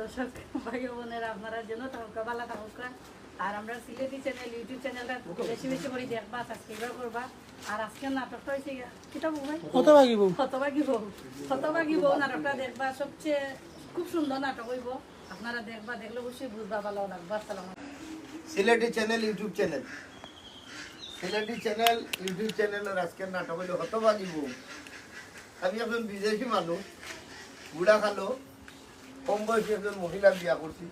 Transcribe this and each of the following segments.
দর্শক ভাই বোনেরা আপনারা জন্য থাকুকা ভালো থাকুকা আর আমরা সিলেটি চ্যানেল ইউটিউব চ্যানেলটা বেশি বেশি করে দেখবা সাবস্ক্রাইব করবা। আর আজকের নাটকটা হয়েছে কিতা ভাই? হতভাগী বউ। হতবাগি বউ। হতবাগি বউ নাটকটা দেখবা সবচেয়ে খুব সুন্দর নাটক হইব। আপনারা দেখবা দেখলে অবশ্যই বুঝবা ভালো লাগবে। আসসালাম Sylheti channel YouTube channel. Sylheti channel YouTube চ্যানেলের আজকের নাটক হইল হতবাগি বউ। আমি একজন বিদেশি মানুষ বুড়া খালো কম বয়সী একজন মহিলা বিয়া করছি।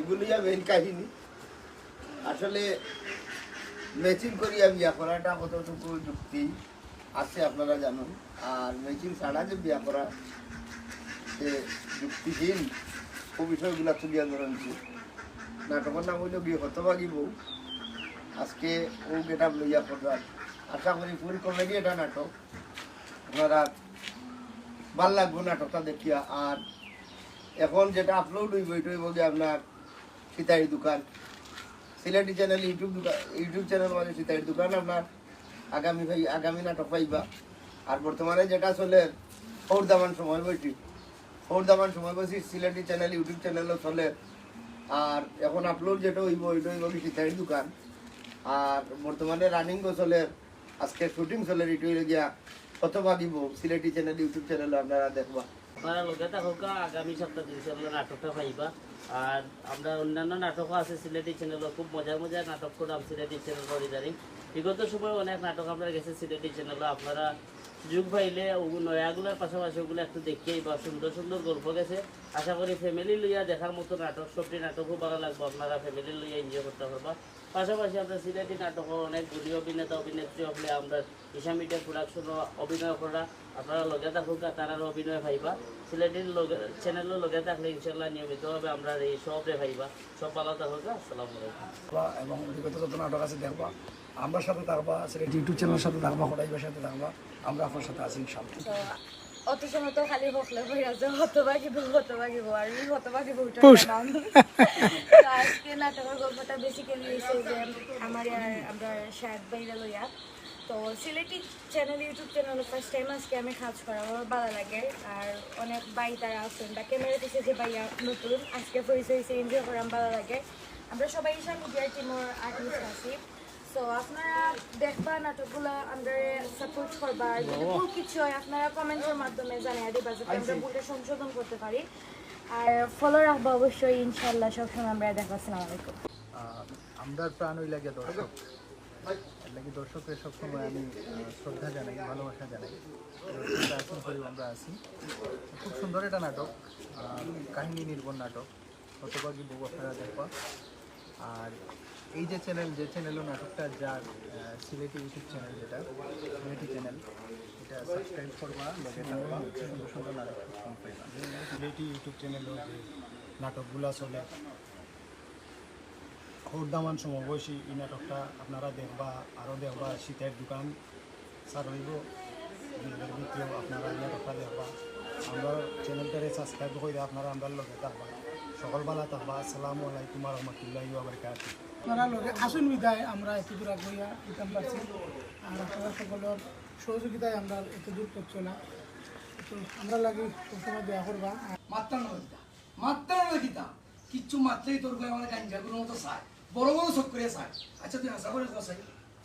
এগুলি মেন কাহিনী। আসলে ম্যাচিং করিয়া বিয়া করাটা কতটুকু যুক্তি আছে আপনারা জানুন। আর ম্যাচিং ছাড়া যে বিয়া করা, সে যুক্তিহীন। ও বিষয়গুলা তুলিয়া ধরেছি নাটকের নাম হইল গিয়ে হতবাগি বউ। আজকে ও গেটা লইয়া পড়বার আশা করি ফুল কমেডি এটা নাটক। আপনারা ভালো লাগবো নাটকটা দেখিয়া। আর এখন যেটা আপলোড হইব, এটা হইব আপনার সীতারি দোকান। সিলেটি চ্যানেল ইউটিউব দোকান ইউটিউব চ্যানেল মানে সীতারি দোকান আপনার। আগামী ভাই, আগামী নাটক পাইবা। আর বর্তমানে যেটা চলে, ফৌরদামান সময় বইটি ফৌরদামান সময় বসি সিলেটি চ্যানেল ইউটিউব চ্যানেলও চলে। আর এখন আপলোড যেটা হইব ওইটা হইব সীতারি দোকান। আর বর্তমানে রানিং চলে, আজকে শুটিং চলে হইলে গিয়া শতভাগিব সিলেটি চ্যানেল ইউটিউব চ্যানেল আপনারা দেখবা। আপনারা লোকে থাকুক আগামী সপ্তাহ দিন আমরা নাটকটা পাইবা। আর আমরা অন্যান্য নাটকও আছে সিলেটি চ্যানেলও খুব মজার মজার নাটক করলাম সিলেটি চ্যানেল ইদানিং বিগত সময় অনেক নাটক আমরা গেছে সিলেটি চ্যানেলও আপনারা সুযোগ পাইলে নয়াগুলোর পাশাপাশি ওগুলো একটু দেখেই বা সুন্দর সুন্দর গল্প গেছে। আশা করি ফ্যামিলি লইয়া দেখার মতো নাটক, সবটি নাটকও ভালো লাগবে, আপনারা ফ্যামিলি লইয়া এনজয় করতে পারবা। পাশাপাশি আমরা সিলেটি নাটকও অনেক গুলি অভিনেতা অভিনেত্রী হলে আমরা ঈশা মিডিয়া প্রোডাকশনও অভিনয় করা। আপনারা লগে থাকুক তারারও অভিনয় পাইবা সিলেটির লগে চ্যানেলও লগে থাকলে ইনশাল্লাহ নিয়মিতভাবে আমরা এই সবরে পাইবা সব ভালো থাকুক আসসালামু আলাইকুম। এবং বিগত যত নাটক আছে দেখবা আমরা সাথে থাকবা সেটা ইউটিউব চ্যানেলের সাথে থাকবা সাথে থাকবা আমরা আপনার সাথে আছি ইনশাল্লাহ অত সময় তো খালি হকলে হয়ে আছে হতবাগি বউ হতবাগি বউ আর এই হতবাগি বউটা নাম। তো আজকে নাটকের গল্পটা বেসিক্যালি হয়েছে যে আমার আমরা শাহেদ বাইরা লইয়া তো সিলেটি চ্যানেল ইউটিউব চ্যানেলে ফার্স্ট টাইম আজকে আমি কাজ করা আমার ভালো লাগে। আর অনেক বাই তারা আছেন বা ক্যামেরা পিছে যে বাইয়া নতুন আজকে পরিচয় হয়েছে এনজয় করা ভালো লাগে। আমরা সবাই ঈশা মিডিয়ার টিমের আর্টিস্ট আছি। সো আপনারা দেখবা নাটকগুলো আমরা সাপোর্ট করবা। আর যদি ভুল কিছু হয় আপনারা কমেন্টের মাধ্যমে জানিয়ে দিবা যাতে আমরা ভুলটা সংশোধন করতে পারি। আর ফলো রাখব অবশ্যই ইনশাল্লাহ সবসময় আমরা দেখব আসসালামু আলাইকুম। আমরার প্রাণ হইলা গিয়া দর্শক। লাগি দর্শকের সবসময় আমি শ্রদ্ধা জানাই ভালোবাসা জানাই। আসন করি আমরা আছি। খুব সুন্দর একটা নাটক কাহিনী নির্ভর নাটক। হতভাগী বউ আপনারা দেখবা। আর এই যে চ্যানেল যে চ্যানেলও নাটকটা যার সিলেটি ইউটিউব চ্যানেল যেটা, সিলেটি চ্যানেল এটা সাবস্ক্রাইব করবা, লগে থাকবা, সুন্দর সুন্দর নাটক পাইবা। সিলেটি ইউটিউব চ্যানেলও যে নাটকগুলো চলে, খোরদামান সমবয়সী এই নাটকটা আপনারা দেখবা আরও দেখবা, শীতের দোকান স্যার হইব ভিতরেও আপনারা এই নাটকটা দেখবা। আমরা চ্যানেলটারে সাবস্ক্রাইব করে আপনারা আমরা লগে থাকবা। সকালবেলা থাকবা। আসসালামু আলাইকুম রহমতুল্লাহ বারকাতুহ। আপনারা লগে আসুন বিদায় আমরা এত দূর আগুইয়া দিতাম পারছি। আর আপনারা সকলের সহযোগিতায় আমরা এত দূর করছ না তো আমরা লাগে সবসময় দেওয়া করবা। মাত্রা নদীটা মাত্রা নদীটা কিচ্ছু মাত্রাই তোর ভাই আমার গাঞ্জাগুলোর মতো চায়। বড় বড় চোখ করে চায়। আচ্ছা তুই আশা করে চাই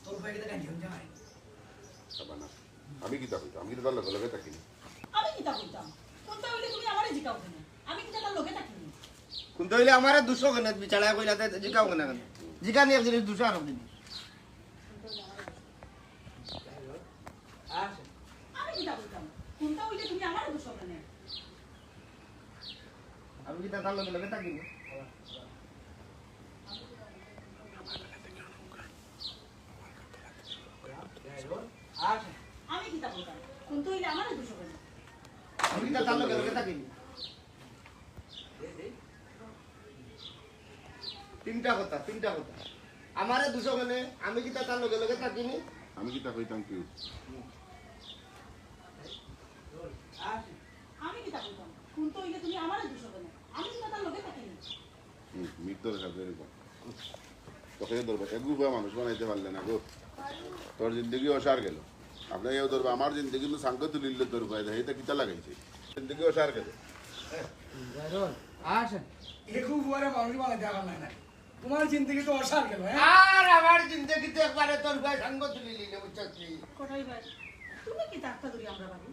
তোর ভাই এটা গাঞ্জা গাঞ্জা নাই না। আমি কি তা আমি তার লগে লগে থাকিনি। আমি কিতা কইতাম? কোনটা হইলে তুমি আমারে জিকাও কেন? আমি তার লগে থাকিনি। কিন্তু হইলে আমার দুশো কেন? বিচারা কইলাতে জিকাও কেন কেন? জিকা নিয়ে জিনিস দুশো আরও দিবি আমি কি তার লগে লগে থাকিনি আমি কি তার লগে লগে থাকিনি তিনটা কথা তিনটা কথা। আমারে দুশো কেন আমি কি তার লগে লগে থাকিনি? আমি কইতাম কিতা কইতাম কোনটা হইলে তুমি আমারে দোষ কেন আমি কিতা তার লগে থাকিনি? মৃত্যুর সাথে এরকম তোকে ধরবে এগু মানুষ বানাইতে পারলে না গো। তোর জিন্দগি অসার গেল। আপনাকে ধরবে আমার জিন্দগি তো সাংক তুলিলে তোর পায় এটা কিতা লাগাইছে? জিন্দগি অসার গেল। আসেন। একু মানুষ বানাইতে আমার না তোমার জিন্দগি তো অসার গেল হ্যাঁ? আর আমার জিন্দগিতে একবারে তোর ভাই সঙ্গ তুলি নিলে বুঝছিস কোথায় ভাই? তুমি কি ডাক্তার ধরি আমরা বাড়ি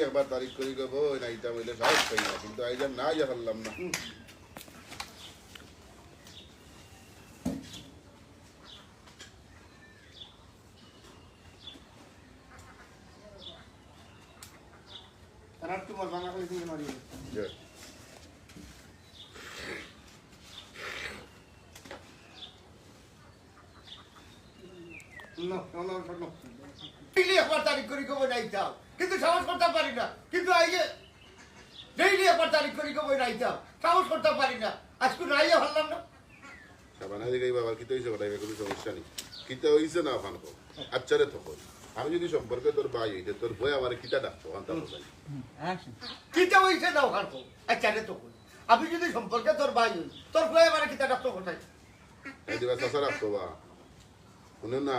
একবার তারিখ করি গো না এটা বললে সাহস পাই না কিন্তু আইজাম না ইয়া না তারা একটু মজা না করে দিয়ে মারি যে, No, no, no, no, no. Daily একবার তারিখ করি কবে নাইতাম কিন্তু সাহস করতে পারি না। কিন্তু এই ডেইলি একবার তারিখ করি কবে নাইতাম সাহস করতে পারি না। আজকে নাইয়া ভাবলাম না। সাবানা দিকে বাবা কিতে হইছে কথা কোনো সমস্যা নেই। কিতে হইছে না ফান কো আচ্ছা রে তো কই। আমি যদি সম্পর্কে তোর ভাই হইতে তোর বই আমার কিতা ডাকতো? আনতা বলাই কিতা হইছে না ওখান কো আচ্ছা রে তো কই। আমি যদি সম্পর্কে তোর ভাই হই তোর ভাই আমার কিতা ডাক্তার কোথায়? এই দিবা রাখতো বা। শুনে না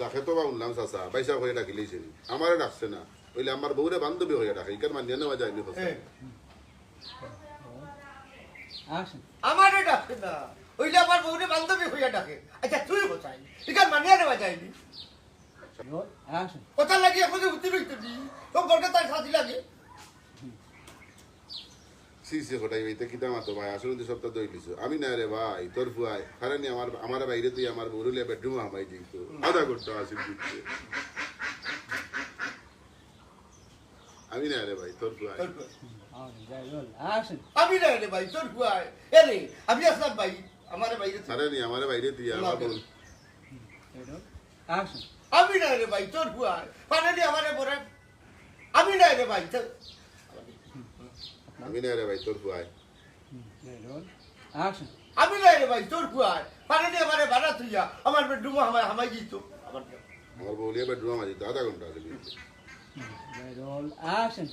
ডাকে তো বা উনলাম চাচা পয়সা হয়ে ডাকিলেইছে আমারে ডাকছে না। ওইলে আমার বউরে বান্ধবী হয়ে ডাকে ইকার মানিয়ে নেওয়া যায়নি আমারে ডাকে না। ওইলে আমার বউরে বান্ধবী হইয়া ডাকে আচ্ছা তুই কোথায় এখান মানিয়া নেওয়া যায়নি আসেন কথা লাগে এখন উত্তর হইতে দি সম্পর্কে তার সাথী লাগে। সিসি হটাই হইতে কিতা মাতো ভাই আসলে তো সপ্তাহ দই লিছো আমি না রে ভাই তোর ফুয়াই কারণ আমার আমার বাইরে তুই আমার বউরুলে বেডরুম হামাই দিত আধা ঘণ্টা দিচ্ছে আমি না রে ভাই তোর ফুয়াই আমি না রে ভাই তোর কুয়ায় এরে আমি আসলাম ভাই আমার বাইরে। আরে নি আমার বাইরে তুই আমার আসেন আমি না রে ভাই তোর কুয়ায় পানি আমারে পরে আমি না রে ভাই তোর- আমি না রে ভাই তোর ফুয়াই আমি না রে ভাই। তোর কুয়ায় পানি আমারে বাড়া তুইয়া। আমার বেডরুম আমার হামাই দিত। আমার আমার বউলিয়া বেডরুম হামাই দিত আধা ঘণ্টা আসেন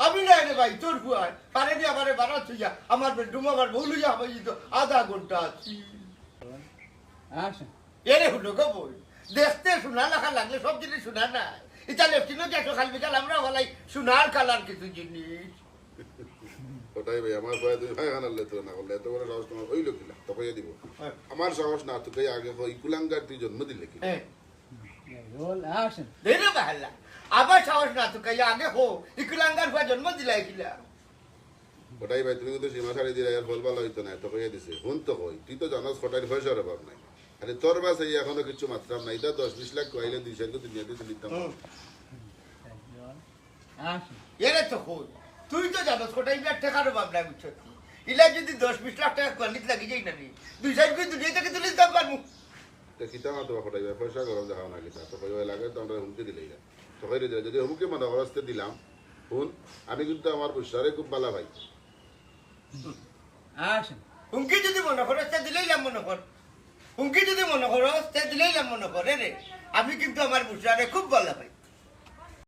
আমি না রে ভাই তোর কুয়ায় পানি আমারে বাড়া তুইয়া। আমার বেডরুম আমার বউ লইয়া হামাই দিত আধা ঘণ্টা আছি। আসেন এরে হলো গো বই দেখতে শোনা লেখা লাগলে সব জিনিস শোনা না এটা লেফটিনও দেখো খাল বিকাল আমরা বলাই সোনার কালার কিছু জিনিস। ওটাই ভাই আমার ভয় তুমি ভাই হানালে তো না করলে এত বড় সাহস তোমার হইল কিলা তখন দিব। আমার সাহস না তোকে আগে কই কুলাঙ্গার তুই জন্ম দিলে কি? হ্যাঁ। আবার সাহস না তো কাইয়া আগে হো ইকুলাঙ্গার হওয়া জন্ম দিলাই কিলা ওটাই ভাই তুমি কিন্তু সীমা দিলে আর ভালো হইতো না তোকে দিছে। হুন তো কই তুই তো জানাস পয়সার অভাব নাই। আরে তোর বাস এই এখনও কিছু মাত্রাম নাই তা দশ বিশ লাখ কইলে দুই সাইড দুনিয়াতে দিতাম আসেন। এরে তো হই তুই তো জানোস কোটাই বিয়ার টাকারও ভাবনা বুঝছ? ইলা যদি দশ বিশ লাখ টাকা কোয়ালিটি লাগি যাই না নি দুই সাইড করে দুনিয়া থেকে তুলে দিতাম পারব। তো কিতা মাতো কটাই ভাই পয়সা গরম দেখাও না কিতা। তো কই লাগে তো আমরা হুমকি দিলেই না। তো কই দিলে। যদি হুমকি মনে করতে দিলাম। হুন আমি কিন্তু আমার পয়সারে খুব ভালো ভাই। হুমকি যদি মনে করো তে দিলেইলাম মনে কর হুমকি যদি মনে করো তে দিলেইলাম মনে করে রে আমি কিন্তু আমার বুসারে খুব ভালো পাই